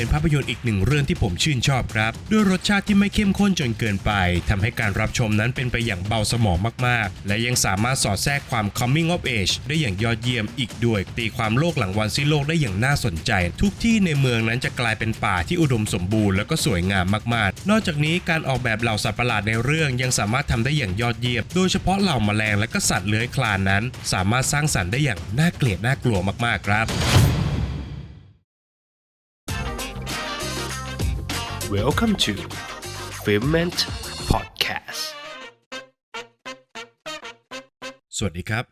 เป็นภาพยนตร์อีกหนึ่งเรื่องที่ผมชื่นชอบครับ ด้วยรสชาติที่ไม่เข้มข้นจนเกินไปทำให้การรับชมนั้นเป็นไปอย่างเบาสมองมากๆ และยังสามารถสอดแทรกความ coming of age ได้อย่างยอดเยี่ยมอีกด้วย ตีความโลกหลังวันสิ้นโลกได้อย่างน่าสนใจ ทุกที่ในเมืองนั้นจะกลายเป็นป่าที่อุดมสมบูรณ์แล้วก็สวยงามมากๆ นอกจากนี้การออกแบบเหล่าสัตว์ประหลาดในเรื่องยังสามารถทำได้อย่างยอดเยี่ยม โดยเฉพาะเหล่าแมลงและก็สัตว์เลื้อยคลานนั้น สามารถสร้างสรรค์ได้อย่างน่าเกลียดน่ากลัวมากๆครับ Welcome to Filment Podcast สวัสดีครับ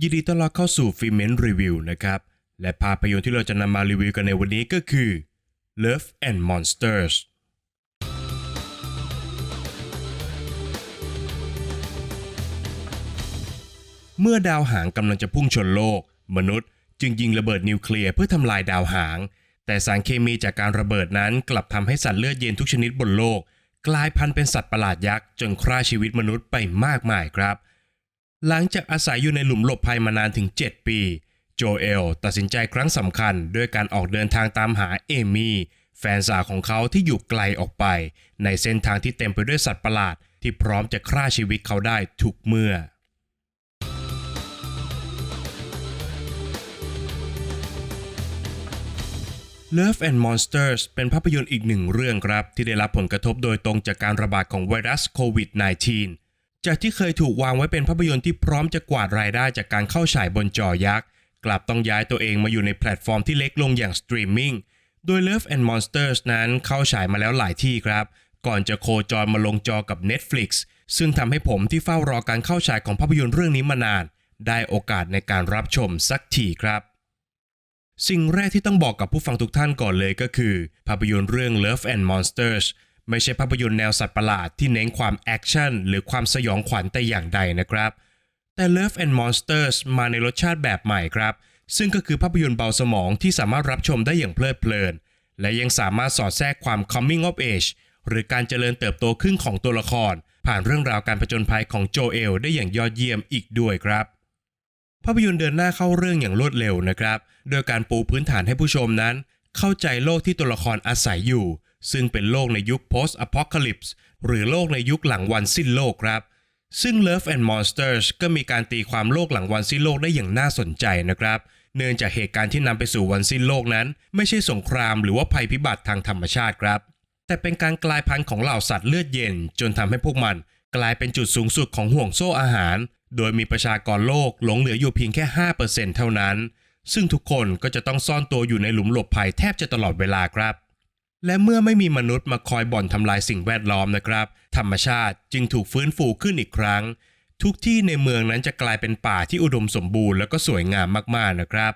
ยินดีต้อนรับเข้าสู่ฟิเมนรีวิวนะครับ และภาพยนตร์ที่เราจะนำมารีวิวกันในวันนี้ก็คือ Love and Monsters เมื่อดาวหางกำลังจะพุ่งชนโลก มนุษย์จึงยิงระเบิดนิวเคลียร์เพื่อทำลายดาวหาง แต่สารเคมีจากการระเบิดนั้นกลับทำให้สัตว์เลือดเย็นทุกชนิดบนโลก กลายพันธุ์เป็นสัตว์ประหลาดยักษ์จนฆ่าชีวิตมนุษย์ไปมากมายครับ หลังจากอาศัยอยู่ในหลุมหลบภัยมานานถึง 7 ปี โจเอลตัดสินใจครั้งสำคัญด้วยการออกเดินทางตามหาเอมี่แฟนสาวของเขาที่อยู่ไกลออกไป ในเส้นทางที่เต็มไปด้วยสัตว์ประหลาดที่พร้อมจะฆ่าชีวิตเขาได้ทุกเมื่อ Love and Monsters เป็นภาพยนตร์อีกหนึ่งเรื่องครับ ที่ได้รับผลกระทบโดยตรงจากการระบาดของไวรัสโควิด -19 จากที่เคยถูกวางไว้เป็นภาพยนตร์ที่พร้อมจะกวาดรายได้จากการเข้าฉายบนจอยักษ์ กลับต้องย้ายตัวเองมาอยู่ในแพลตฟอร์มที่เล็กลงอย่างสตรีมมิ่งโดย Love and Monsters นั้นเข้าฉายมาแล้วหลายที่ครับ ก่อนจะโคจรมาลงจอกับ Netflix ซึ่งทำให้ผมที่เฝ้ารอการเข้าฉายของภาพยนตร์เรื่องนี้มานาน ได้โอกาสในการรับชมสักทีครับ สิ่งแรกที่ต้องบอกกับผู้ฟังทุกท่านก่อนเลยก็คือ ภาพยนตร์เรื่อง Love and Monsters ไม่ใช่ภาพยนตร์แนวสัตว์ประหลาดที่เน้นความแอคชั่นหรือความสยองขวัญแต่อย่างใดนะครับ แต่ Love and Monsters มาในรสชาติแบบใหม่ครับ ซึ่งก็คือภาพยนตร์เบาสมองที่สามารถรับชมได้อย่างเพลิดเพลิน และยังสามารถสอดแทรกความ coming of age หรือการเจริญเติบโตขึ้นของตัวละคร ผ่านเรื่องราวการผจญภัยของโจเอลได้อย่างยอดเยี่ยมอีกด้วยครับ ภาพยนตร์เดินหน้าเข้าเรื่องอย่างรวดเร็วนะครับ โดยการปูพื้นฐานให้ผู้ชมนั้น เข้าใจโลกที่ตัวละครอาศัยอยู่ ซึ่งเป็นโลกในยุค post apocalypse หรือโลกในยุคหลังวันสิ้นโลกครับ ซึ่ง Love and Monsters ก็มีการตีความโลกหลังวันสิ้นโลกได้อย่างน่าสนใจนะครับ เนื่องจากเหตุการณ์ที่นำไปสู่วันสิ้นโลกนั้น ไม่ใช่สงครามหรือว่าภัยพิบัติทางธรรมชาติครับ แต่เป็นการกลายพันธุ์ของเหล่าสัตว์เลือดเย็น จนทำให้พวกมัน กลายเป็นจุดสูงสุดของห่วงโซ่อาหาร โดยมีประชากรโลกหลงเหลืออยู่เพียงแค่ 5%เท่านั้น ซึ่งทุกคนก็จะต้องซ่อนตัวอยู่ในหลุมหลบภัยแทบจะตลอดเวลาครับ และเมื่อไม่มีมนุษย์มาคอยบ่อนทำลายสิ่งแวดล้อมนะครับ ธรรมชาติจึงถูกฟื้นฟูขึ้นอีกครั้ง ทุกที่ในเมืองนั้นจะกลายเป็นป่าที่อุดมสมบูรณ์แล้วก็สวยงามมากๆนะครับ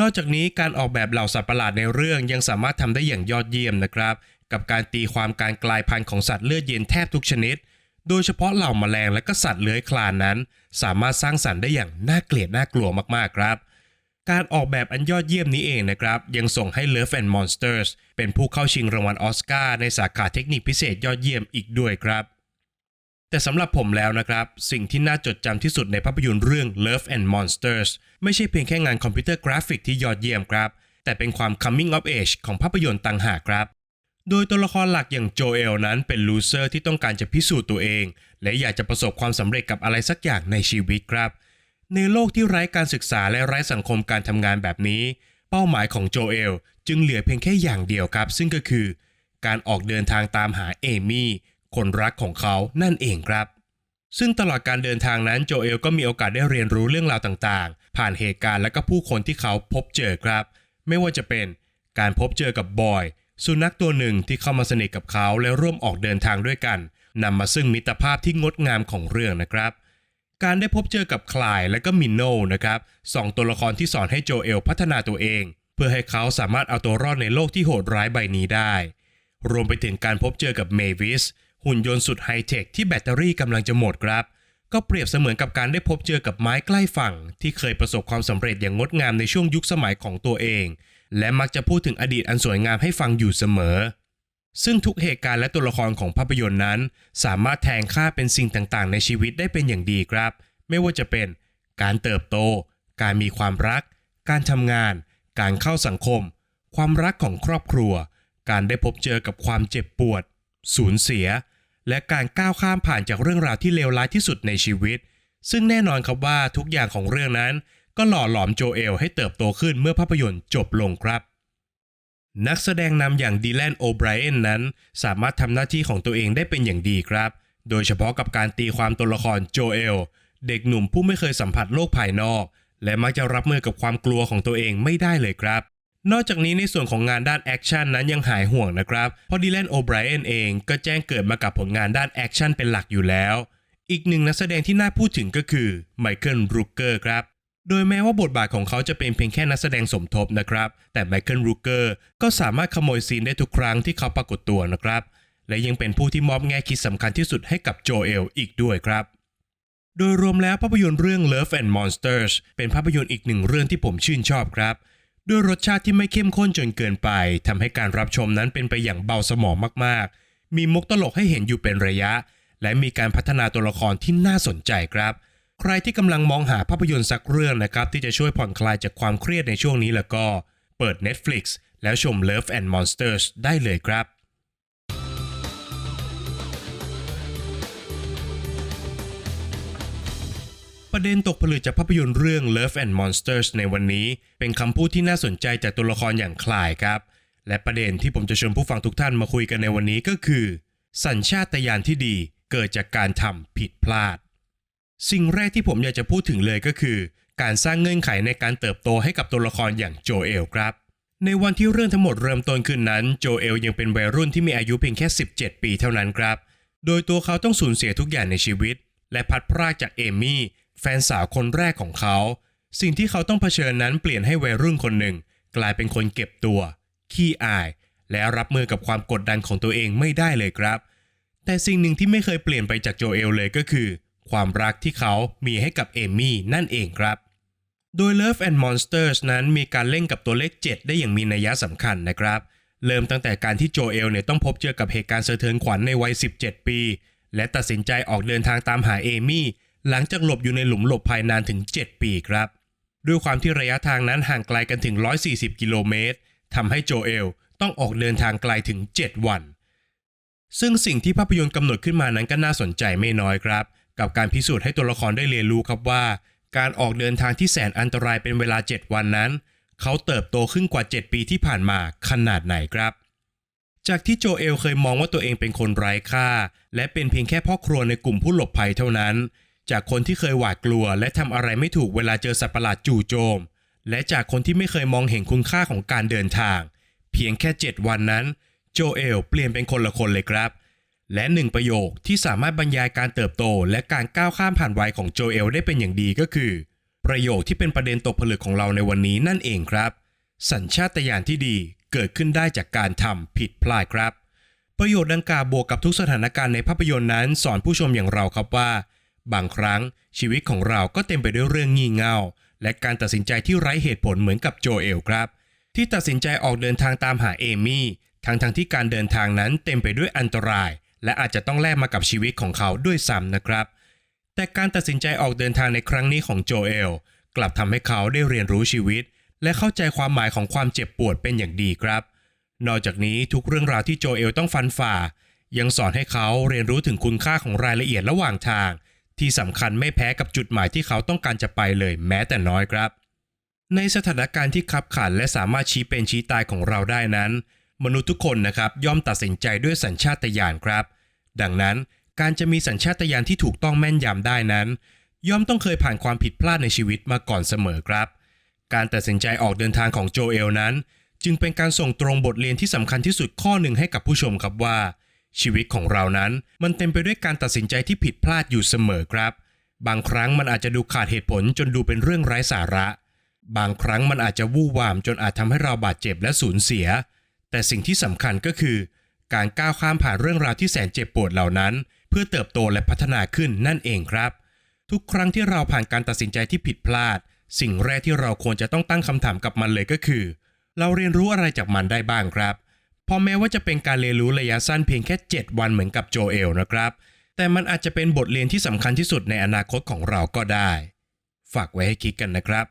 นอกจากนี้การออกแบบเหล่าสัตว์ประหลาดในเรื่องยังสามารถทำได้อย่างยอดเยี่ยมนะครับ กับการตีความการกลายพันธุ์ของสัตว์เลือดเย็นแทบทุกชนิด โดยเฉพาะเหล่าแมลงและก็สัตว์เลื้อยคลานนั้น สามารถสร้างสรรค์ได้อย่างน่าเกลียดน่ากลัวมากๆครับ การออกแบบอันยอดเยี่ยมนี้เองนะครับ ยังส่งให้ Love and Monsters เป็นผู้เข้าชิงรางวัลออสการ์ในสาขาเทคนิคพิเศษยอดเยี่ยมอีกด้วยครับ แต่สำหรับผมแล้วนะครับ สิ่งที่น่าจดจำที่สุดในภาพยนตร์เรื่อง Love and Monsters ไม่ใช่เพียงแค่งานคอมพิวเตอร์กราฟิกที่ยอดเยี่ยมครับ แต่เป็นความ coming of age ของภาพยนตร์ต่างหากครับโดยตัวละครหลักอย่างโจเอลนั้นเป็นลูเซอร์ที่ต้องการจะพิสูจน์ตัวเอง และอยากจะประสบความสำเร็จกับอะไรสักอย่างในชีวิตครับ ในโลกที่ไร้การศึกษาและไร้สังคมการทำงานแบบนี้ เป้าหมายของโจเอลจึงเหลือเพียงแค่อย่างเดียวครับ ซึ่งก็คือ การออกเดินทางตามหาเอมี่คนรักของเขานั่นเองครับ ซึ่งตลอดการเดินทางนั้นโจเอลก็มีโอกาสได้เรียนรู้เรื่องราวต่างๆ ผ่านเหตุการณ์และก็ผู้คนที่เขาพบเจอครับ ไม่ว่าจะเป็นการพบเจอกับบอย สุนัขตัวหนึ่งที่เข้ามาสนิทกับเขาและร่วมออกเดินทางด้วยกันนำมาซึ่งมิตรภาพที่งดงามของเรื่องนะครับ การได้พบเจอกับคลายและก็มินโนนะครับสองตัวละครที่สอนให้โจเอลพัฒนาตัวเอง เพื่อให้เขาสามารถเอาตัวรอดในโลกที่โหดร้ายใบนี้ได้ รวมไปถึงการพบเจอกับเมวิสหุ่นยนต์สุดไฮเทคที่แบตเตอรี่กำลังจะหมดครับ ก็เปรียบเสมือนกับการได้พบเจอกับไม้ใกล้ฝั่ง ที่เคยประสบความสำเร็จอย่างงดงามในช่วงยุคสมัยของตัวเอง และมักจะพูดถึงอดีตอันสวยงามให้ฟังอยู่เสมอ ซึ่งทุกเหตุการณ์และตัวละครของภาพยนตร์นั้น สามารถแทงค่าเป็นสิ่งต่างๆ ในชีวิตได้เป็นอย่างดีครับ ไม่ว่าจะเป็น การเติบโต การมีความรัก การทำงาน การเข้าสังคม ความรักของครอบครัว การได้พบเจอกับความเจ็บปวด สูญเสีย และการก้าวข้ามผ่านจากเรื่องราวที่เลวร้ายที่สุดในชีวิต ซึ่งแน่นอนครับว่าทุกอย่างของเรื่องนั้น ก็หล่อหลอมโจเอลให้เติบโตขึ้นเมื่อภาพยนตร์จบลงครับ นักแสดงนำอย่างดีแลนโอไบรเอนนั้น สามารถทำหน้าที่ของตัวเองได้เป็นอย่างดีครับ โดยเฉพาะกับการตีความตัวละครโจเอล เด็กหนุ่มผู้ไม่เคยสัมผัสโลกภายนอก และมักจะรับมือกับความกลัวของตัวเองไม่ได้เลยครับ นอกจากนี้ในส่วนของงานด้านแอคชั่นนั้นยังหายห่วงนะครับ เพราะดีแลนโอไบรเอนเองก็แจ้งเกิดมากับผลงานด้านแอคชั่นเป็นหลักอยู่แล้ว อีกหนึ่งนักแสดงที่น่าพูดถึงก็คือไมเคิลรูเกอร์ครับ โดยแม้ว่าบทบาทของเขาจะเป็นเพียงแค่นักแสดงสมทบนะครับ แต่ไมเคิลรูเกอร์ก็สามารถขโมยซีนได้ทุกครั้งที่เขาปรากฏตัวนะครับ และยังเป็นผู้ที่มอบแง่คิดสำคัญที่สุดให้กับโจเอลอีกด้วยครับโดยรวมแล้วภาพยนตร์เรื่อง Love and Monsters เป็นภาพยนตร์อีกหนึ่งเรื่องที่ผมชื่นชอบครับ ด้วยรสชาติที่ไม่เข้มข้นจนเกินไปทำให้การรับชมนั้นเป็นไปอย่างเบาสมองมากๆ มีมุกตลกให้เห็นอยู่เป็นระยะ และมีการพัฒนาตัวละครที่น่าสนใจครับ ใครที่กำลังมองหาภาพยนตร์สักเรื่องนะครับ ที่จะช่วยผ่อนคลายจากความเครียดในช่วงนี้แล้วก็ เปิด Netflix แล้วชม Love and Monsters ได้เลยครับประเด็นตกผลึกจากภาพยนตร์เรื่อง Love and Monsters ในวันนี้ เป็นคำพูดที่น่าสนใจจากตัวละครอย่างคลายครับ และประเด็นที่ผมจะชวนผู้ฟังทุกท่านมาคุยกันในวันนี้ก็คือ สัญชาตญาณที่ดีเกิดจากการทำผิดพลาด สิ่งแรกที่ผมอยากจะพูดถึงเลยก็คือ การสร้างเงื่อนไขในการเติบโตให้กับตัวละครอย่างโจเอลครับ ในวันที่เรื่องทั้งหมดเริ่มต้นขึ้นนั้นโจเอลยังเป็นวัยรุ่นที่มีอายุเพียงแค่ 17 ปีเท่านั้นครับ โดยตัวเขาต้องสูญเสียทุกอย่างในชีวิต และพัดพรากจากเอมี่แฟนสาวคนแรกของเขา สิ่งที่เขาต้องเผชิญนั้นเปลี่ยนให้วัยรุ่นคนหนึ่ง กลายเป็นคนเก็บตัว ขี้อาย และรับมือกับความกดดันของตัวเองไม่ได้เลยครับ แต่สิ่งหนึ่งที่ไม่เคยเปลี่ยนไปจากโจเอลเลยก็คือ ความรักที่เขามีให้กับเอมี่นั่นเองครับ โดย Love and Monsters นั้นมีการเล่นกับตัวเลข 7 ได้อย่างมีนัยสำคัญนะครับ เริ่มตั้งแต่การที่โจเอลเนี่ยต้องพบเจอกับเหตุการณ์สะเทือนขวัญในวัย 17 ปี และตัดสินใจออกเดินทางตามหาเอมี่หลังจากหลบอยู่ในหลุมหลบภัยนานถึง 7 ปีครับ ด้วยความที่ระยะทางนั้นห่างไกลกันถึง 140 กิโลเมตรทำให้โจเอลต้องออกเดินทางไกลถึง 7 วัน ซึ่งสิ่งที่ภาพยนตร์กำหนดขึ้นมานั้นก็น่าสนใจไม่น้อยครับ กับการพิสูจน์ให้ตัวละครได้เรียนรู้ครับว่า การออกเดินทางที่แสนอันตรายเป็นเวลา 7 วันนั้น เขาเติบโตขึ้นกว่า 7 ปีที่ผ่านมาขนาดไหนครับ จากที่โจเอลเคยมองว่าตัวเองเป็นคนไร้ค่า และเป็นเพียงแค่พ่อครัวในกลุ่มผู้หลบภัยเท่านั้น จากคนที่เคยหวาดกลัว และทำอะไรไม่ถูกเวลาเจอสัตว์ประหลาดจู่โจม และจากคนที่ไม่เคยมองเห็นคุณค่าของการเดินทาง เพียงแค่ 7 วันนั้น โจเอลเปลี่ยนเป็นคนละคนเลยครับ และหนึ่งประโยคที่สามารถบรรยายการเติบโต และการก้าวข้ามผ่านวัยของโจเอลได้เป็นอย่างดีก็คือ ประโยคที่เป็นประเด็นตกผลึกของเราในวันนี้นั่นเองครับ สัญชาตญาณที่ดีเกิดขึ้นได้จากการทำผิดพลาดครับ ประโยชน์ดังกล่าวบวกกับทุกสถานการณ์ในภาพยนตร์นั้น สอนผู้ชมอย่างเราครับว่า บางครั้งชีวิตของเราก็เต็มไปด้วยเรื่องงี่เง่า และการตัดสินใจที่ไร้เหตุผลเหมือนกับโจเอลครับ ที่ตัดสินใจออกเดินทางตามหาเอมี่ทั้งทงๆที่การเดินทางนั้นเต็มไปด้วยอันตราย และอาจจะต้องแลกมากับชีวิตของเขาด้วยซ้ำนะครับ แต่การตัดสินใจออกเดินทางในครั้งนี้ของโจเอลกลับทำให้เขาได้เรียนรู้ชีวิต และเข้าใจความหมายของความเจ็บปวดเป็นอย่างดีครับ นอกจากนี้ทุกเรื่องราวที่โจเอลต้องฟันฝ่า ยังสอนให้เขาเรียนรู้ถึงคุณค่าของรายละเอียดระหว่างทาง ที่สำคัญไม่แพ้กับจุดหมายที่เขาต้องการจะไปเลยแม้แต่น้อยครับ ในสถานการณ์ที่ขับขันและสามารถชี้เป็นชี้ตายของเราได้นั้น มนุษย์ทุกคนนะครับย่อมตัดสินใจด้วยสัญชาตญาณครับ ดังนั้นการจะมีสัญชาตญาณที่ถูกต้องแม่นยำได้นั้น ย่อมต้องเคยผ่านความผิดพลาดในชีวิตมาก่อนเสมอครับ การตัดสินใจออกเดินทางของโจเอลนั้น จึงเป็นการส่งตรงบทเรียนที่สำคัญที่สุดข้อหนึ่งให้กับผู้ชมครับว่า ชีวิตของเรานั้นมันเต็มไปด้วยการตัดสินใจที่ผิดพลาดอยู่เสมอครับ บางครั้งมันอาจจะดูขาดเหตุผลจนดูเป็นเรื่องไร้สาระ บางครั้งมันอาจจะวู่วามจนอาจทำให้เราบาดเจ็บและสูญเสีย แต่สิ่งที่สำคัญก็คือ การก้าวข้ามผ่านเรื่องราวที่แสนเจ็บปวดเหล่านั้น เพื่อเติบโตและพัฒนาขึ้นนั่นเองครับ ทุกครั้งที่เราผ่านการตัดสินใจที่ผิดพลาด สิ่งแรกที่เราควรจะต้องตั้งคำถามกับมันเลยก็คือ เราเรียนรู้อะไรจากมันได้บ้างครับพราะแม้ว่าจะเป็นการเรียนรู้ระยะสั้นเพียงแค่ 7 วันเหมือนกับโจเอลนะครับ แต่มันอาจจะเป็นบทเรียนที่สำคัญที่สุดในอนาคตของเราก็ได้ ฝากไว้ให้คิดกันนะครับ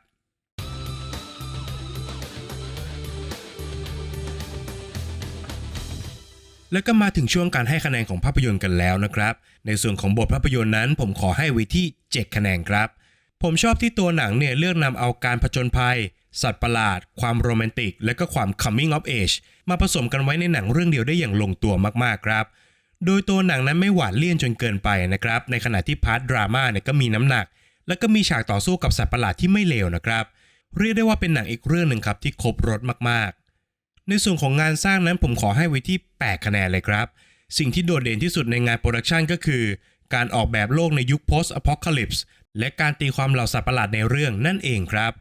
แล้วก็มาถึงช่วงการให้คะแนนของภาพยนตร์กันแล้วนะครับ ในส่วนของบทภาพยนตร์นั้น ผมขอให้ไว้ที่ 7 คะแนนครับ ผมชอบที่ตัวหนังเนี่ยเลือกนำเอาการผจญภัย สัตว์ประหลาด ความโรแมนติก และก็ความ coming of age มาผสมกันไว้ในหนังเรื่องเดียวได้อย่างลงตัวมากๆครับ โดยตัวหนังนั้นไม่หวานเลี่ยนจนเกินไปนะครับ ในขณะที่พาร์ทดราม่าเนี่ยก็มีน้ำหนัก แล้วก็มีฉากต่อสู้กับสัตว์ประหลาดที่ไม่เลวนะครับ เรียกได้ว่าเป็นหนังอีกเรื่องหนึ่งครับที่ครบรถมากๆ ในส่วนของงานสร้างนั้นผมขอให้ไว้ที่ 8 คะแนนเลยครับ สิ่งที่โดดเด่นที่สุดในงานโปรดักชันก็คือ การออกแบบโลกในยุค post apocalypse และการตีความเหล่าสัตว์ประหลาดในเรื่องนั่นเองครับ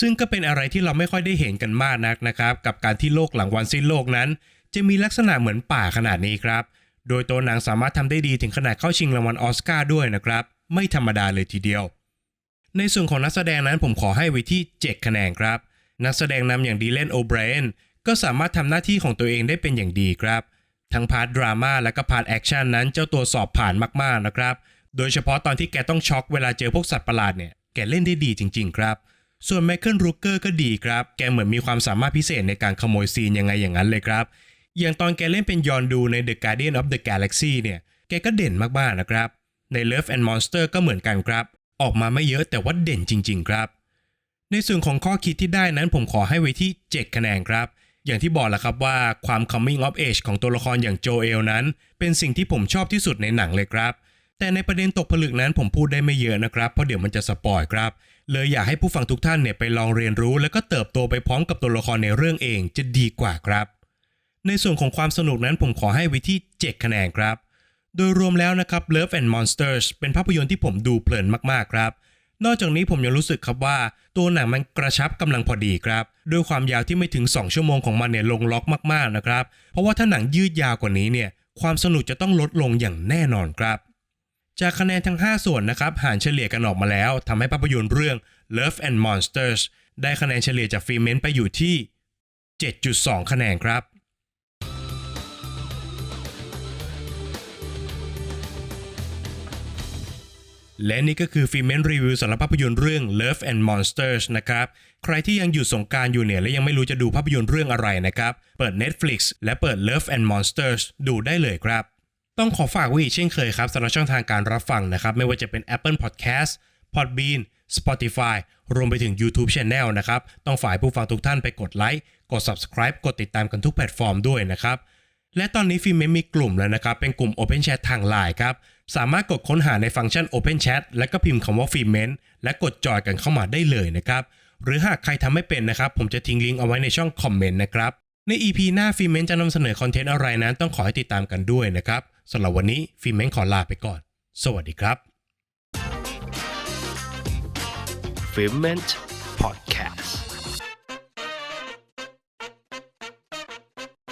ซึ่งก็เป็นอะไรที่เราไม่ค่อยได้เห็นกันมากนักนะครับ กับการที่โลกหลังวันสิ้นโลกนั้น จะมีลักษณะเหมือนป่าขนาดนี้ครับ โดยตัวหนังสามารถทำได้ดีถึงขนาดเข้าชิงรางวัลออสการ์ด้วยนะครับ ไม่ธรรมดาเลยทีเดียว ในส่วนของนักแสดงนั้นผมขอให้ไว้ที่ 7 คะแนนครับ นักแสดงนำอย่างดีเลนโอไบรน ก็สามารถทำหน้าที่ของตัวเองได้เป็นอย่างดีครับ ทั้งพาร์ทดราม่าและก็พาร์ทแอคชั่นนั้นเจ้าตัวสอบผ่านมากๆนะครับ โดยเฉพาะตอนที่แกต้องช็อกเวลาเจอพวกสัตว์ประหลาดเนี่ย แกเล่นได้ดีจริง ๆ ครับ ส่วนไมเคิลรูเกอร์ก็ดีครับ แกเหมือนมีความสามารถพิเศษในการขโมยซีนยังไงอย่างนั้นเลยครับ อย่างตอนแกเล่นเป็นยอนดูใน The Guardian of the Galaxy เนี่ย แกก็เด่นมากๆนะครับ ใน Love and Monster ก็เหมือนกันครับ ออกมาไม่เยอะแต่ว่าเด่นจริง ๆ ครับ ในส่วนของข้อคิดที่ได้นั้นผมขอให้ไว้ที่ 7 คะแนนครับ อย่างที่บอกแหละครับว่าความ coming of age ของตัวละครอย่างโจเอลนั้น เป็นสิ่งที่ผมชอบที่สุดในหนังเลยครับ แต่ในประเด็นตกผลึกนั้นผมพูดได้ไม่เยอะนะครับ เพราะเดี๋ยวมันจะสปอยครับ เลยอยากให้ผู้ฟังทุกท่านเนี่ยไปลองเรียนรู้ แล้วก็เติบโตไปพร้อมกับตัวละครในเรื่องเองจะดีกว่าครับ ในส่วนของความสนุกนั้นผมขอให้ไว้ที่7คะแนนครับ โดยรวมแล้วนะครับ Love and Monsters เป็นภาพยนตร์ที่ผมดูเพลินมากๆครับ นอกจากนี้ผมยังรู้สึกครับว่า ตัวหนังมันกระชับกำลังพอดีครับ ด้วยความยาวที่ไม่ถึง 2 ชั่วโมงของมันเนี่ยลงล็อกมากๆนะครับ เพราะว่าถ้าหนังยืดยาวกว่านี้เนี่ยความสนุกจะต้องลดลงอย่างแน่นอนครับ จากคะแนนทั้ง 5 ส่วนนะครับหารเฉลี่ยกันออกมาแล้วทำให้ภาพยนตร์เรื่อง Love and Monsters ได้คะแนนเฉลี่ยจากฟิเมนไปอยู่ที่ 7.2 คะแนนครับ และนี่ก็คือฟิเมนรีวิวสำหรับภาพยนตร์เรื่อง Love and Monsters นะครับ ใครที่ยังอยู่สงการอยู่เนี่ยและยังไม่รู้จะดูภาพยนตร์เรื่องอะไรนะครับ เปิด Netflix และเปิด Love and Monsters ดูได้เลยครับ ต้องขอฝากไว้อีกเช่นเคยครับสำหรับช่องทางการรับฟังนะครับ ไม่ว่าจะเป็น Apple Podcast Podbean Spotify รวมไปถึง YouTube Channel นะครับ ต้องฝ่ายผู้ฟังทุกท่านไปกดไลค์ กด Subscribe กดติดตามกันทุกแพลตฟอร์มด้วยนะครับ และตอนนี้ฟิล์มเมนมีกลุ่มแล้วนะครับ เป็นกลุ่ม Open Chat ทาง Line ครับ สามารถกดค้นหาในฟังก์ชัน Open Chat และก็พิมพ์คำว่าฟิล์มเมนและกดจอยกันเข้ามาได้เลยนะครับ หรือหากใครทำไม่เป็นนะครับ ผมจะทิ้งลิงก์เอาไว้ในช่องคอมเมนต์นะครับ ใน EP หน้าฟิล์มเมนจะนำเสนอคอนเทนต์อะไรนั้นต้องขอให้ติดตามกันด้วยนะครับสำหรับวันนี้ฟิล์มเมนขอลาไปก่อน สวัสดีครับ Filment